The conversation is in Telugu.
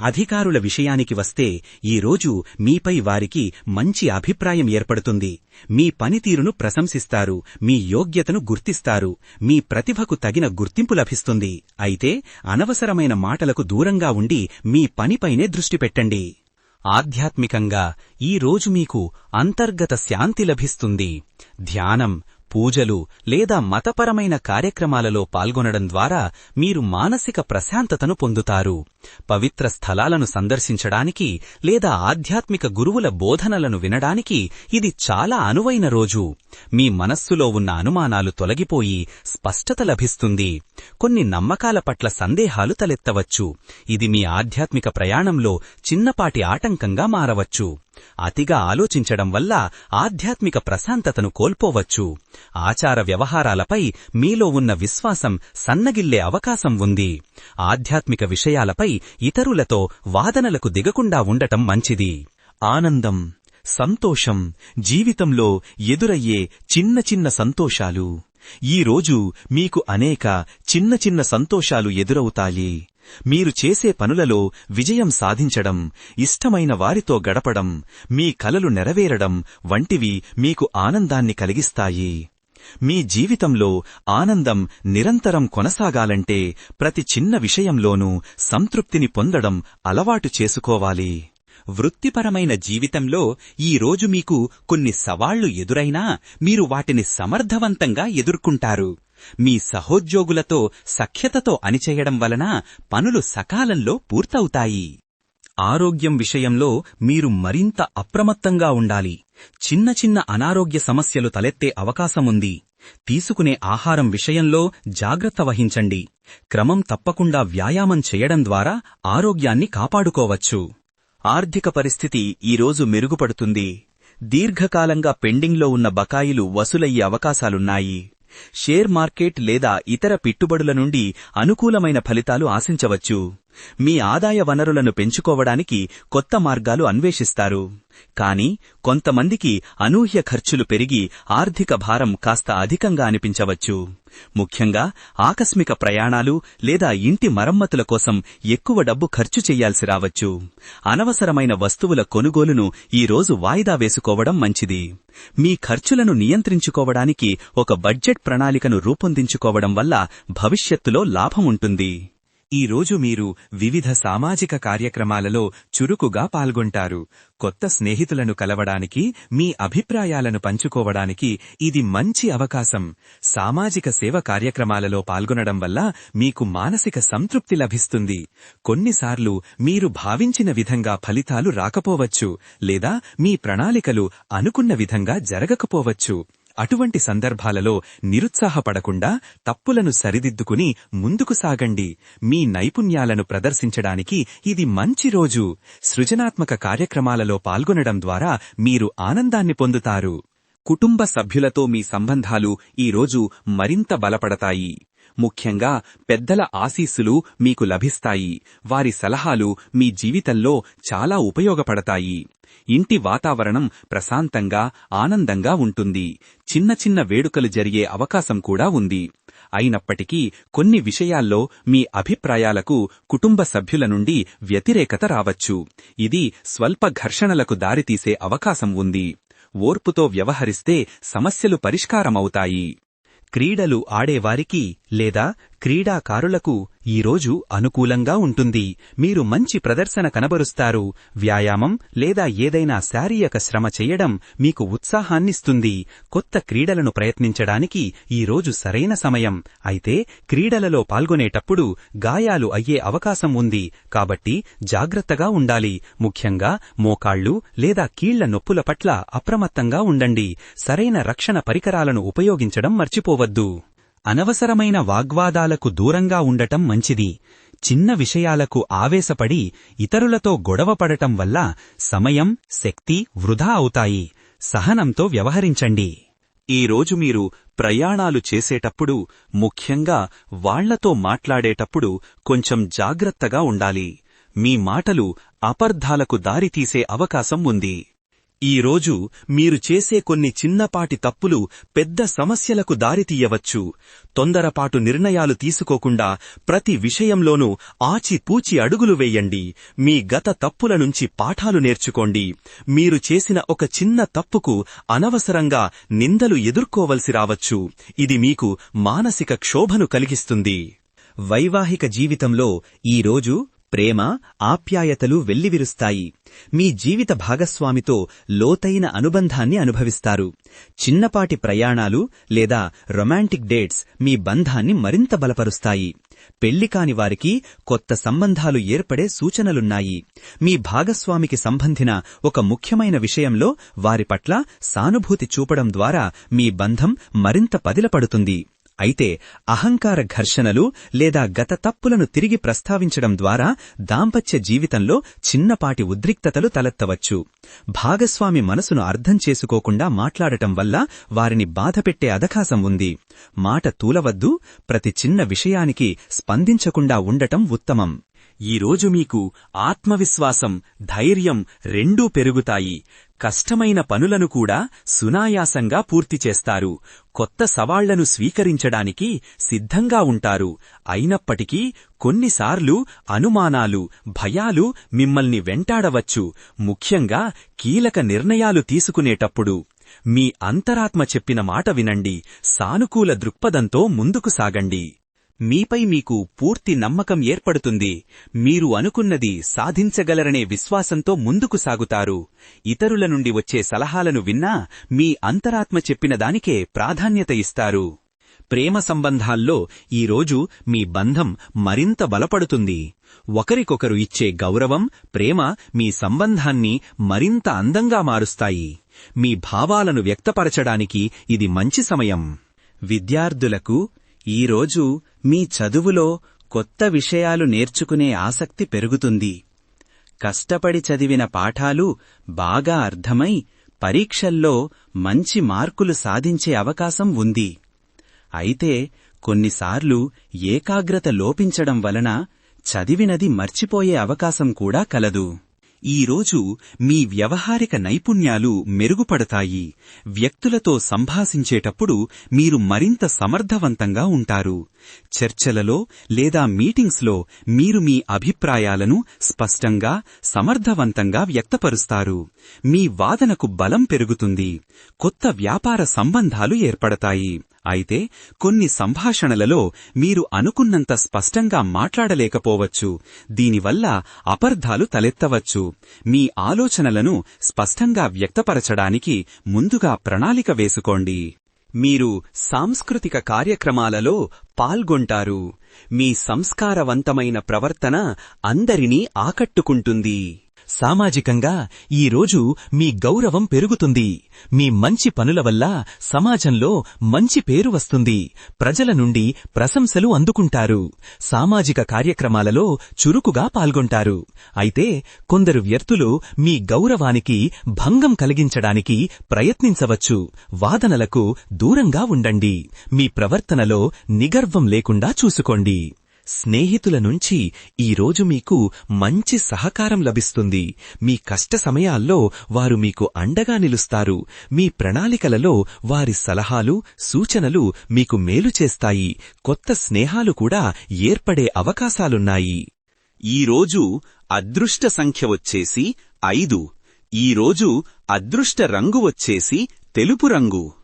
అధికారుల విషయానికి వస్తే ఈరోజు మీపై వారికి మంచి అభిప్రాయం ఏర్పడుతుంది. మీ పనితీరును ప్రశంసిస్తారు మీ యోగ్యతను గుర్తిస్తారు మీ ప్రతిభకు తగిన గుర్తింపు లభిస్తుంది. అయితే అనవసరమైన మాటలకు దూరంగా ఉండి మీ పనిపైనే దృష్టి పెట్టండి. ఆధ్యాత్మికంగా ఈ రోజు మీకు అంతర్గత శాంతి లభిస్తుంది. ధ్యానం పూజలు లేదా మతపరమైన కార్యక్రమాలలో పాల్గొనడం ద్వారా మీరు మానసిక ప్రశాంతతను పొందుతారు. పవిత్ర స్థలాలను సందర్శించడానికి లేదా ఆధ్యాత్మిక గురువుల బోధనలను వినడానికి ఇది చాలా అనువైన రోజు. మీ మనస్సులో ఉన్న అనుమానాలు తొలగిపోయి స్పష్టత లభిస్తుంది. కొన్ని నమ్మకాల పట్ల సందేహాలు తలెత్తవచ్చు. ఇది మీ ఆధ్యాత్మిక ప్రయాణంలో చిన్నపాటి ఆటంకంగా మారవచ్చు. అతిగా ఆలోచించడం వల్ల ఆధ్యాత్మిక ప్రశాంతతను కోల్పోవచ్చు. ఆచార వ్యవహారాలపై మీలో ఉన్న విశ్వాసం సన్నగిల్లే అవకాశం ఉంది. ఆధ్యాత్మిక విషయాలపై ఇతరులతో వాదనలకు దిగకుండా ఉండటం మంచిది. ఆనందం సంతోషం జీవితంలో ఎదురయ్యే చిన్న చిన్న సంతోషాలు. ఈరోజు మీకు అనేక చిన్న చిన్న సంతోషాలు ఎదురవుతాయి. మీరు చేసే పనులలో విజయం సాధించడం ఇష్టమైన వారితో గడపడం మీ కలలు నెరవేరడం వంటివి మీకు ఆనందాన్ని కలిగిస్తాయి. మీ జీవితంలో ఆనందం నిరంతరం కొనసాగాలంటే ప్రతి చిన్న విషయంలోనూ సంతృప్తిని పొందడం అలవాటు చేసుకోవాలి. వృత్తిపరమైన జీవితంలో ఈ రోజు మీకు కొన్ని సవాళ్ళు ఎదురైనా మీరు వాటిని సమర్థవంతంగా ఎదుర్కొంటారు. మీ సహోద్యోగులతో సఖ్యతతో అనిచేయడం వలన పనులు సకాలంలో పూర్తవుతాయి. ఆరోగ్యం విషయంలో మీరు మరింత అప్రమత్తంగా ఉండాలి. చిన్న చిన్న అనారోగ్య సమస్యలు తలెత్తే అవకాశముంది. తీసుకునే ఆహారం విషయంలో జాగ్రత్త వహించండి. క్రమం తప్పకుండా వ్యాయామం చేయడం ద్వారా ఆరోగ్యాన్ని కాపాడుకోవచ్చు. ఆర్థిక పరిస్థితి ఈరోజు మెరుగుపడుతుంది. దీర్ఘకాలంగా పెండింగ్లో ఉన్న బకాయిలు వసూలయ్యే అవకాశాలున్నాయి. షేర్ మార్కెట్ లేదా ఇతర పెట్టుబడుల నుండి అనుకూలమైన ఫలితాలు ఆశించవచ్చు. మీ ఆదాయ వనరులను పెంచుకోవడానికి కొత్త మార్గాలు అన్వేషిస్తారు. కాని కొంతమందికి అనూహ్య ఖర్చులు పెరిగి ఆర్థిక భారం కాస్త అధికంగా అనిపించవచ్చు. ముఖ్యంగా ఆకస్మిక ప్రయాణాలు లేదా ఇంటి మరమ్మతుల కోసం ఎక్కువ డబ్బు ఖర్చు చెయ్యాల్సి రావచ్చు. అనవసరమైన వస్తువుల కొనుగోలును ఈరోజు వాయిదా వేసుకోవడం మంచిది. మీ ఖర్చులను నియంత్రించుకోవడానికి ఒక బడ్జెట్ ప్రణాళికను రూపొందించుకోవడం వల్ల భవిష్యత్తులో లాభముంటుంది ఉంటుంది. రోజు మీరు వివిధ సామాజిక కార్యక్రమాలలో చురుకుగా పాల్గొంటారు. కొత్త స్నేహితులను కలవడానికి మీ అభిప్రాయాలను పంచుకోవడానికి ఇది మంచి అవకాశం. సామాజిక సేవ కార్యక్రమాలలో పాల్గొనడం వల్ల మీకు మానసిక సంతృప్తి లభిస్తుంది. కొన్నిసార్లు మీరు భావించిన విధంగా ఫలితాలు రాకపోవచ్చు లేదా మీ ప్రణాళికలు అనుకున్న విధంగా జరగకపోవచ్చు. అటువంటి సందర్భాలలో నిరుత్సాహపడకుండా తప్పులను సరిదిద్దుకుని ముందుకు సాగండి. మీ నైపుణ్యాలను ప్రదర్శించడానికి ఇది మంచి రోజు. సృజనాత్మక కార్యక్రమాలలో పాల్గొనడం ద్వారా మీరు ఆనందాన్ని పొందుతారు. కుటుంబ సభ్యులతో మీ సంబంధాలు ఈరోజు మరింత బలపడతాయి. ముఖ్యంగా పెద్దల ఆశీస్సులు మీకు లభిస్తాయి. వారి సలహాలు మీ జీవితంలో చాలా ఉపయోగపడతాయి. ఇంటి వాతావరణం ప్రశాంతంగా ఆనందంగా ఉంటుంది. చిన్న చిన్న వేడుకలు జరిగే అవకాశం కూడా ఉంది. అయినప్పటికీ కొన్ని విషయాల్లో మీ అభిప్రాయాలకు కుటుంబ సభ్యుల నుండి వ్యతిరేకత రావచ్చు. ఇది స్వల్ప ఘర్షణలకు దారితీసే అవకాశం ఉంది. ఓర్పుతో వ్యవహరిస్తే సమస్యలు పరిష్కారమవుతాయి. క్రీడలు ఆడేవారికి లేదా క్రీడాకారులకు ఈరోజు అనుకూలంగా ఉంటుంది. మీరు మంచి ప్రదర్శన కనబరుస్తారు. వ్యాయామం లేదా ఏదైనా శారీరక శ్రమ చేయడం మీకు ఉత్సాహాన్నిస్తుంది. కొత్త క్రీడలను ప్రయత్నించడానికి ఈరోజు సరైన సమయం. అయితే క్రీడలలో పాల్గొనేటప్పుడు గాయాలు అయ్యే అవకాశం ఉంది. కాబట్టి జాగ్రత్తగా ఉండాలి. ముఖ్యంగా మోకాళ్ళు లేదా కీళ్ళ నొప్పుల పట్ల అప్రమత్తంగా ఉండండి. సరైన రక్షణ పరికరాలను ఉపయోగించడం మర్చిపోవద్దు. అనవసరమైన వాగ్వాదాలకు దూరంగా ఉండటం మంచిది. చిన్న విషయాలకు ఆవేశపడి ఇతరులతో గొడవపడటం వల్ల సమయం శక్తి వృధా అవుతాయి. సహనంతో వ్యవహరించండి. ఈ రోజు మీరు ప్రయాణాలు చేసేటప్పుడు ముఖ్యంగా వాళ్ళతో మాట్లాడేటప్పుడు కొంచెం జాగ్రత్తగా ఉండాలి. మీ మాటలు అపర్ధాలకు దారితీసే అవకాశం ఉంది. ఈ రోజు మీరు చేసే కొన్ని చిన్నపాటి తప్పులు పెద్ద సమస్యలకు దారితీయవచ్చు. తొందరపాటు నిర్ణయాలు తీసుకోకుండా ప్రతి విషయంలోనూ ఆచిపూచి అడుగులు వేయండి. మీ గత తప్పుల నుంచి పాఠాలు నేర్చుకోండి. మీరు చేసిన ఒక చిన్న తప్పుకు అనవసరంగా నిందలు ఎదుర్కోవలసి రావచ్చు. ఇది మీకు మానసిక క్షోభను కలిగిస్తుంది. వైవాహిక జీవితంలో ఈ రోజు ప్రేమ ఆప్యాయతలు వెల్లివిరుస్తాయి. మీ జీవిత భాగస్వామితో లోతైన అనుబంధాన్ని అనుభవిస్తారు. చిన్నపాటి ప్రయాణాలు లేదా రొమాంటిక్ డేట్స్ మీ బంధాన్ని మరింత బలపరుస్తాయి. పెళ్ళి కాని వారికి కొత్త సంబంధాలు ఏర్పడే సూచనలున్నాయి. మీ భాగస్వామికి సంబంధిన ఒక ముఖ్యమైన విషయంలో వారి పట్ల సానుభూతి చూపడం ద్వారా మీ బంధం మరింత పదిలపడుతుంది. అయితే అహంకార ఘర్షణలు లేదా గత తప్పులను తిరిగి ప్రస్తావించడం ద్వారా దాంపత్య జీవితంలో చిన్నపాటి ఉద్రిక్తతలు తలెత్తవచ్చు. భాగస్వామి మనసును అర్థం చేసుకోకుండా మాట్లాడటం వల్ల వారిని బాధపెట్టే అధకాశం ఉంది. మాట తూలవద్దు ప్రతి చిన్న విషయానికి స్పందించకుండా ఉండటం ఉత్తమం. ఈరోజు మీకు ఆత్మవిశ్వాసం ధైర్యం రెండూ పెరుగుతాయి. కష్టమైన పనులను కూడా సునాయాసంగా పూర్తి చేస్తారు. కొత్త సవాళ్ళను స్వీకరించడానికి సిద్ధంగా ఉంటారు. అయినప్పటికీ కొన్నిసార్లు అనుమానాలు భయాలు మిమ్మల్ని వెంటాడవచ్చు. ముఖ్యంగా కీలక నిర్ణయాలు తీసుకునేటప్పుడు. మీ అంతరాత్మ చెప్పిన మాట వినండి. సానుకూల దృక్పథంతో ముందుకు సాగండి. మీపై మీకు పూర్తి నమ్మకం ఏర్పడుతుంది. మీరు అనుకున్నది సాధించగలరనే విశ్వాసంతో ముందుకు సాగుతారు. ఇతరుల నుండి వచ్చే సలహాలను విన్నా మీ అంతరాత్మ చెప్పిన దానికే ప్రాధాన్యత ఇస్తారు. ప్రేమ సంబంధాల్లో ఈరోజు మీ బంధం మరింత బలపడుతుంది. ఒకరికొకరు ఇచ్చే గౌరవం ప్రేమ మీ సంబంధాన్ని మరింత అందంగా మారుస్తాయి. మీ భావాలను వ్యక్తపరచడానికి ఇది మంచి సమయం. విద్యార్థులకు ఈరోజు మీ చదువులో కొత్త విషయాలు నేర్చుకునే ఆసక్తి పెరుగుతుంది. కష్టపడి చదివిన పాఠాలు బాగా అర్థమై పరీక్షల్లో మంచి మార్కులు సాధించే అవకాశం ఉంది. అయితే కొన్నిసార్లు ఏకాగ్రత లోపించడం వలన చదివినది మర్చిపోయే అవకాశం కూడా కలదు. ఈరోజు మీ వ్యవహారిక నైపుణ్యాలు మెరుగుపడతాయి. వ్యక్తులతో సంభాషించేటప్పుడు మీరు మరింత సమర్థవంతంగా ఉంటారు. చర్చలలో లేదా మీటింగ్స్లో మీరు మీ అభిప్రాయాలను స్పష్టంగా సమర్థవంతంగా వ్యక్తపరుస్తారు. మీ వాదనకు బలం పెరుగుతుంది. కొత్త వ్యాపార సంబంధాలు ఏర్పడతాయి. అయితే కొన్ని సంభాషణలలో మీరు అనుకున్నంత స్పష్టంగా మాట్లాడలేకపోవచ్చు. దీనివల్ల అపర్ధాలు తలెత్తవచ్చు. మీ ఆలోచనలను స్పష్టంగా వ్యక్తపరచడానికి ముందుగా ప్రణాళిక వేసుకోండి. మీరు సాంస్కృతిక కార్యక్రమాలలో పాల్గొంటారు. మీ సంస్కారవంతమైన ప్రవర్తన అందరినీ ఆకట్టుకుంటుంది. సామాజికంగా ఈరోజు మీ గౌరవం పెరుగుతుంది. మీ మంచి పనుల వల్ల సమాజంలో మంచి పేరు వస్తుంది. ప్రజల నుండి ప్రశంసలు అందుకుంటారు. సామాజిక కార్యక్రమాలలో చురుకుగా పాల్గొంటారు. అయితే కొందరు వ్యర్థులు మీ గౌరవానికి భంగం కలిగించడానికి ప్రయత్నించవచ్చు. వాదనలకు దూరంగా ఉండండి. మీ ప్రవర్తనలో నిగర్వం లేకుండా చూసుకోండి. స్నేహితుల నుంచి ఈరోజు మీకు మంచి సహకారం లభిస్తుంది. మీ కష్ట సమయాల్లో వారు మీకు అండగా నిలుస్తారు. మీ ప్రణాళికలలో వారి సలహాలు సూచనలు మీకు మేలు చేస్తాయి. కొత్త స్నేహాలు కూడా ఏర్పడే అవకాశాలున్నాయి. ఈరోజు అదృష్ట సంఖ్య వచ్చేసి ఐదు. ఈరోజు అదృష్ట రంగు వచ్చేసి తెలుపు రంగు.